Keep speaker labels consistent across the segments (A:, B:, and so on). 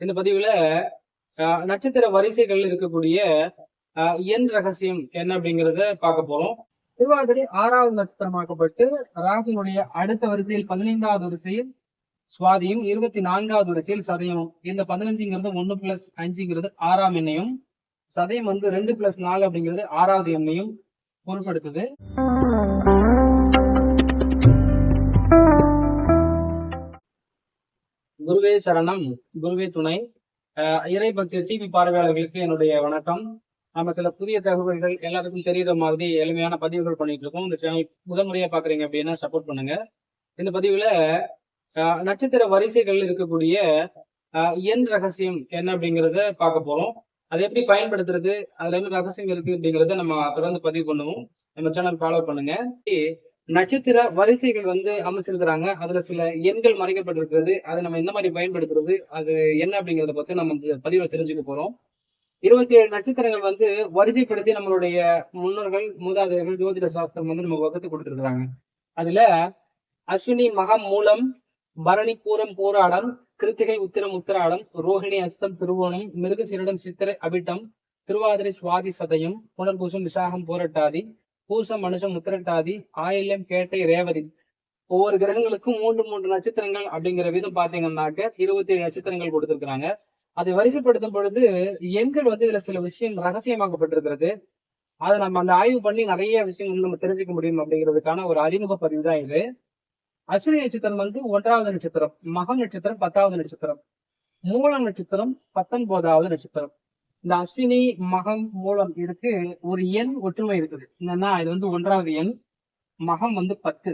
A: இந்த பதிவுல நட்சத்திர வரிசைகள் இருக்கக்கூடிய என் ரகசியம் என்ன அப்படிங்கறத பார்க்க போறோம். திருவாதிரை ஆறாவது நட்சத்திரமாக்கப்பட்டு ராகுனுடைய அடுத்த வரிசையில் பதினைந்தாவது வரிசையில் சுவாதியும் இருபத்தி நான்காவது வரிசையில் சதயமும். இந்த பதினஞ்சுங்கிறது ஒன்னு பிளஸ் அஞ்சுங்கிறது ஆறாம் எண்ணையும் சதயம் வந்து ரெண்டு பிளஸ் நாலு அப்படிங்கிறது ஆறாவது எண்ணையும் பொருட்படுத்துது. குருவே சரணம் குருவே துணை. இறை பக்தி டிவி பார்வையாளர்களுக்கு என்னுடைய வணக்கம். நம்ம சில புதிய தகவல்கள் எல்லாருக்கும் தெரியுற மாதிரி எளிமையான பதிவுகள் பண்ணிட்டு இருக்கோம். இந்த சேனல் முதல் முறையா பாக்குறீங்க அப்படின்னா சப்போர்ட் பண்ணுங்க. இந்த பதிவுல நட்சத்திர வரிசைகள் இருக்கக்கூடிய எண் ரகசியம் என்ன அப்படிங்கறத பார்க்க போறோம். அதை எப்படி பயன்படுத்துறது அதுல என்ன ரகசியம் இருக்கு அப்படிங்கறத நம்ம தொடர்ந்து பதிவு பண்ணுவோம். நம்ம சேனல் ஃபாலோ பண்ணுங்க. நட்சத்திர வரிசைகள் வந்து அமைச்சிருக்கிறாங்க அதுல சில எண்கள் மறைக்கப்பட்டிருக்கிறது. அதை நம்ம எந்த மாதிரி பயன்படுத்துறது அது என்ன அப்படிங்கறத பத்தி நம்ம பதிவுல தெரிஞ்சுக்க போறோம். இருபத்தி ஏழு நட்சத்திரங்கள் வந்து வரிசைப்படுத்தி நம்மளுடைய முன்னோர்கள் மூதாதையர்கள் ஜோதிட சாஸ்திரம் வந்து நம்ம வகுத்து கொடுத்துருக்காங்க அதுல அஸ்வினி மகம் மூலம் பரணி பூரம் போராடம் கிருத்திகை உத்திரம் உத்திராடம் ரோஹிணி அஸ்தம் திருவோணம் மிருகசீரிடம் சித்திரை அபிட்டம் திருவாதிரை சுவாதி சதயம் புனர்பூசம் விசாகம் போரட்டாதி பூச மனுஷம் உத்திரட்டாதி ஆயில்யம் கேட்டை ரேவதி. ஒவ்வொரு கிரகங்களுக்கும் மூன்று மூன்று நட்சத்திரங்கள் அப்படிங்கிற விதம் பாத்தீங்கன்னாக்க இருபத்தி ஏழு நட்சத்திரங்கள் கொடுத்திருக்கிறாங்க. அதை வரிசைப்படுத்தும் பொழுது எண்கள் வந்து இதுல சில விஷயம் ரகசியமாக்கப்பட்டிருக்கிறது. அதை நம்ம அந்த ஆய்வு பண்ணி நிறைய விஷயங்கள் நம்ம தெரிஞ்சுக்க முடியும் அப்படிங்கிறதுக்கான ஒரு அறிமுக பதிவு தான் இது. அஸ்வினி நட்சத்திரம் வந்து ஒன்றாவது நட்சத்திரம் மகம் நட்சத்திரம் பத்தாவது நட்சத்திரம் மூலம் நட்சத்திரம் பத்தொன்பதாவது நட்சத்திரம். இந்த அஸ்வினி மகம் மூலம் இருக்கு ஒரு எண் ஒற்றுமை இருக்குது. என்னன்னா இது வந்து ஒன்றாவது எண். மகம் வந்து பத்து.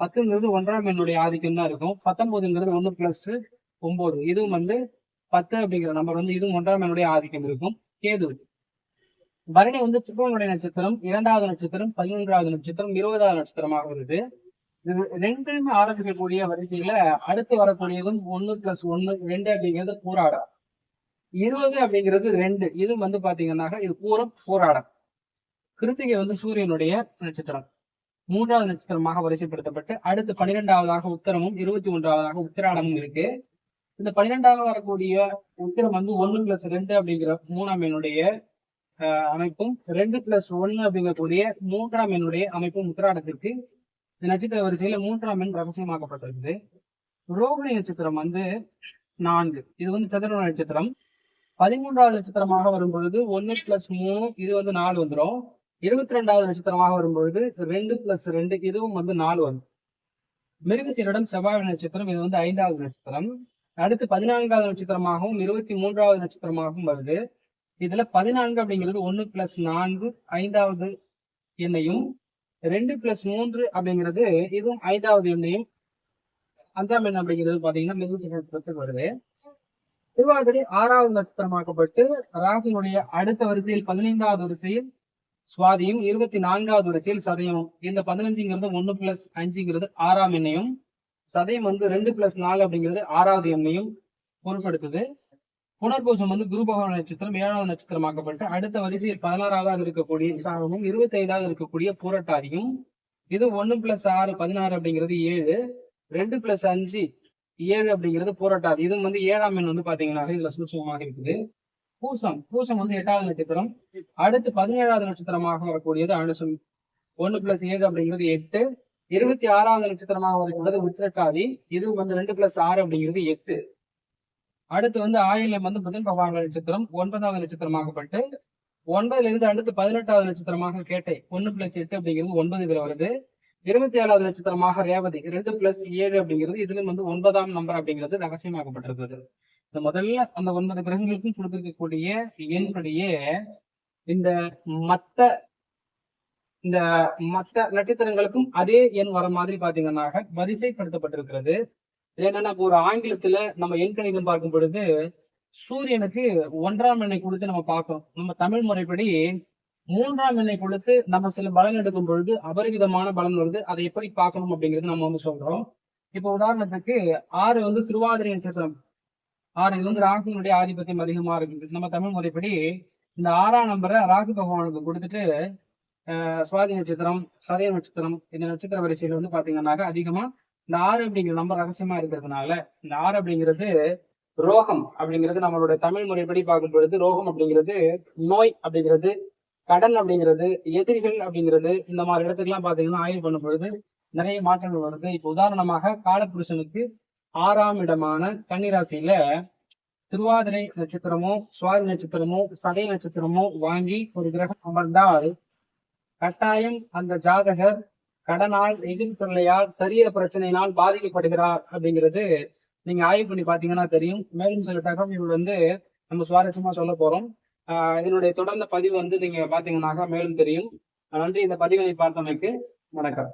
A: பத்துங்கிறது ஒன்றாம் எண்ணுடைய ஆதிக்கம் தான் இருக்கும். பத்தொன்பதுங்கிறது ஒன்று பிளஸ் ஒன்பது. இதுவும் வந்து பத்து அப்படிங்கிற நம்பர் வந்து இதுவும் ஒன்றாம் எண்ணுடைய ஆதிக்கம் இருக்கும். கேது. பரணி வந்து சுப்பிரமணிய நட்சத்திரம் இரண்டாவது நட்சத்திரம் பதினொன்றாவது நட்சத்திரம் இருபதாவது நட்சத்திரமாக வருது. இது ரெண்டுமே ஆரம்பிக்கக்கூடிய வரிசையில அடுத்து வரக்கூடியதும் ஒன்னு பிளஸ் ஒன்னு ரெண்டு அப்படிங்கிறது பூராடம். இருபது அப்படிங்கிறது ரெண்டு. இது வந்து பாத்தீங்கன்னா இது பூரம் போராடம். கிருத்திகை வந்து சூரியனுடைய நட்சத்திரம். மூன்றாவது நட்சத்திரமாக வரிசைப்படுத்தப்பட்டு அடுத்து பன்னிரெண்டாவதாக உத்தரமும் இருபத்தி ஒன்றாவதாக உத்திராடமும் இருக்கு. இந்த பன்னிரெண்டாவது வரக்கூடிய உத்திரம் வந்து ஒன்னு பிளஸ் ரெண்டு அப்படிங்கிற மூணாம் எண்ணுடைய அமைப்பும் ரெண்டு பிளஸ் ஒன்னு அப்படிங்கக்கூடிய மூன்றாம் எண்ணுடைய அமைப்பும் உத்திராடத்திற்கு. இந்த நட்சத்திர வரிசையில மூன்றாம் எண் ரகசியமாக்கப்பட்டிருக்குது. ரோகிணி நட்சத்திரம் வந்து நான்கு. இது வந்து சதுர நட்சத்திரம். பதிமூன்றாவது நட்சத்திரமாக வரும்பொழுது ஒன்னு பிளஸ் மூணு இது வந்து நாலு வந்துடும் இருபத்தி ரெண்டாவது நட்சத்திரமாக வரும்பொழுது ரெண்டு பிளஸ் ரெண்டு இதுவும் வந்து நாலு வரும் மிருகசீரிடம் செவ்வாய் நட்சத்திரம் இது வந்து ஐந்தாவது நட்சத்திரம். அடுத்து பதினான்காவது நட்சத்திரமாகவும் இருபத்தி மூன்றாவது நட்சத்திரமாகவும் வருது. இதுல பதினான்கு அப்படிங்கிறது ஒன்னு பிளஸ் நான்கு ஐந்தாவது எண்ணையும் ரெண்டு பிளஸ் மூன்று அப்படிங்கிறது இதுவும் ஐந்தாவது எண்ணையும் அஞ்சாம் எண் அப்படிங்கிறது பாத்தீங்கன்னா மிருகசீரத்துக்கு வருது. திருவாதிரை ஆறாவது நட்சத்திரமாக்கப்பட்டு ராகுனுடைய அடுத்த வரிசையில் பதினைந்தாவது வரிசையில் சுவாதியும் இருபத்தி நான்காவது வரிசையில் சதயமும். இந்த பதினஞ்சுங்கிறது ஒன்னு பிளஸ் அஞ்சுங்கிறது ஆறாம் எண்ணையும் சதயம் வந்து ரெண்டு பிளஸ் நாலு அப்படிங்கிறது ஆறாவது எண்ணையும் பொருட்படுத்துது. புனர்பூசம் வந்து குரு பகவான் நட்சத்திரம் ஏழாவது நட்சத்திரமாக்கப்பட்டு அடுத்த வரிசையில் பதினாறாவதாக இருக்கக்கூடிய சாரமும் இருபத்தி ஐந்தாவது இருக்கக்கூடிய பூரட்டாதியும். இது ஒன்னு பிளஸ் ஆறு பதினாறு அப்படிங்கிறது ஏழு. ரெண்டு பிளஸ் அஞ்சு ஏழு அப்படிங்கிறது போராட்டாது இது வந்து ஏழாம் எண் வந்து பாத்தீங்கன்னா இதுல சூட்சமாக இருக்குது. பூசம் பூசம் வந்து எட்டாவது நட்சத்திரம். அடுத்து பதினேழாவது நட்சத்திரமாக வரக்கூடியது அனுசம். ஒன்னு பிளஸ் ஏழு அப்படிங்கிறது எட்டு. இருபத்தி ஆறாவது நட்சத்திரமாக வரக்கூடியது உத்திரட்டாதி. இதுவும் வந்து ரெண்டு பிளஸ் ஆறு அப்படிங்கிறது எட்டு. அடுத்து வந்து ஆயிலம் வந்து புதன் பகவான் நட்சத்திரம். ஒன்பதாவது நட்சத்திரமாகப்பட்டு ஒன்பதுல இருந்து அடுத்து பதினெட்டாவது நட்சத்திரமாக கேட்டை. ஒன்னு பிளஸ் எட்டு அப்படிங்கிறது ஒன்பது இதுல வருது. இருபத்தி ஏழாவது நட்சத்திரமாக ரேவதி ரெண்டு பிளஸ் ஏழு அப்படிங்கிறது இதுல வந்து ஒன்பதாம் நம்பர் அப்படிங்கிறது ரகசியமாக்கப்பட்டிருக்கிறது இந்த முதல்ல அந்த ஒன்பது கிரகங்களுக்கும் கொடுத்திருக்கக்கூடிய எண்படியே இந்த மத்த இந்த மத்த நட்சத்திரங்களுக்கும் அதே எண் வர மாதிரி பாத்தீங்கன்னா வரிசைப்படுத்தப்பட்டிருக்கிறது. என்னன்னா இப்போ ஒரு ஆங்கிலத்துல நம்ம எண் கணிதம் பார்க்கும் பொழுது சூரியனுக்கு ஒன்றாம் எண்ணை கொடுத்து நம்ம பார்க்கிறோம். நம்ம தமிழ் முறைப்படி மூன்றாம் எண்ணை கொடுத்து நம்ம சில பலன் எடுக்கும் பொழுது அபரிவிதமான பலன் வருது. அதை எப்படி பார்க்கணும் அப்படிங்கிறது நம்ம வந்து சொல்றோம். இப்போ உதாரணத்துக்கு ஆறு வந்து திருவாதிரை நட்சத்திரம் ஆறு இது வந்து ராகுனுடைய ஆதிபத்தியம் அதிகமா இருக்கு நம்ம தமிழ் முறைப்படி இந்த ஆறாம் நம்பரை ராகு பகவானுக்கு கொடுத்துட்டு ஆஹ் சுவாதி நட்சத்திரம் சதய நட்சத்திரம் இந்த நட்சத்திர வரிசையில வந்து பாத்தீங்கன்னாக்க அதிகமா இந்த ஆறு அப்படிங்கிற நம்பர் ரகசியமா இருக்கிறதுனால இந்த ஆறு அப்படிங்கிறது ரோகம் அப்படிங்கிறது நம்மளுடைய தமிழ் முறைப்படி பார்க்கும் பொழுது ரோகம் அப்படிங்கிறது நோய் அப்படிங்கிறது கடன் அப்படிங்கிறது எதிரிகள் அப்படிங்கிறது இந்த மாதிரி இடத்துக்குலாம் பாத்தீங்கன்னா ஆய்வு பண்ணும் பொழுது நிறைய மாற்றங்கள் வருது. இப்போ உதாரணமாக காலபுருஷனுக்கு ஆறாம் இடமான கன்னிராசியில திருவாதிரை நட்சத்திரமோ சுவாதி நட்சத்திரமோ சதை நட்சத்திரமோ வாங்கி ஒரு கிரகம் அமர்ந்தால் கட்டாயம் அந்த ஜாதகர் கடனால் எதிர் தொல்லையால் சரிய பிரச்சனையினால் பாதிக்கப்படுகிறார் அப்படிங்கிறது நீங்க ஆய்வு பண்ணி பாத்தீங்கன்னா தெரியும். மேலும் சில தகவல்கள் வந்து நம்ம சுவாரஸ்யமா சொல்ல போறோம். இதனுடைய தொடர்ந்த பதிவு வந்து நீங்க பாத்தீங்கன்னாக்கா மேலும் தெரியும். நன்றி. இந்த பதிவுகளை பார்த்தமைக்கு வணக்கம்.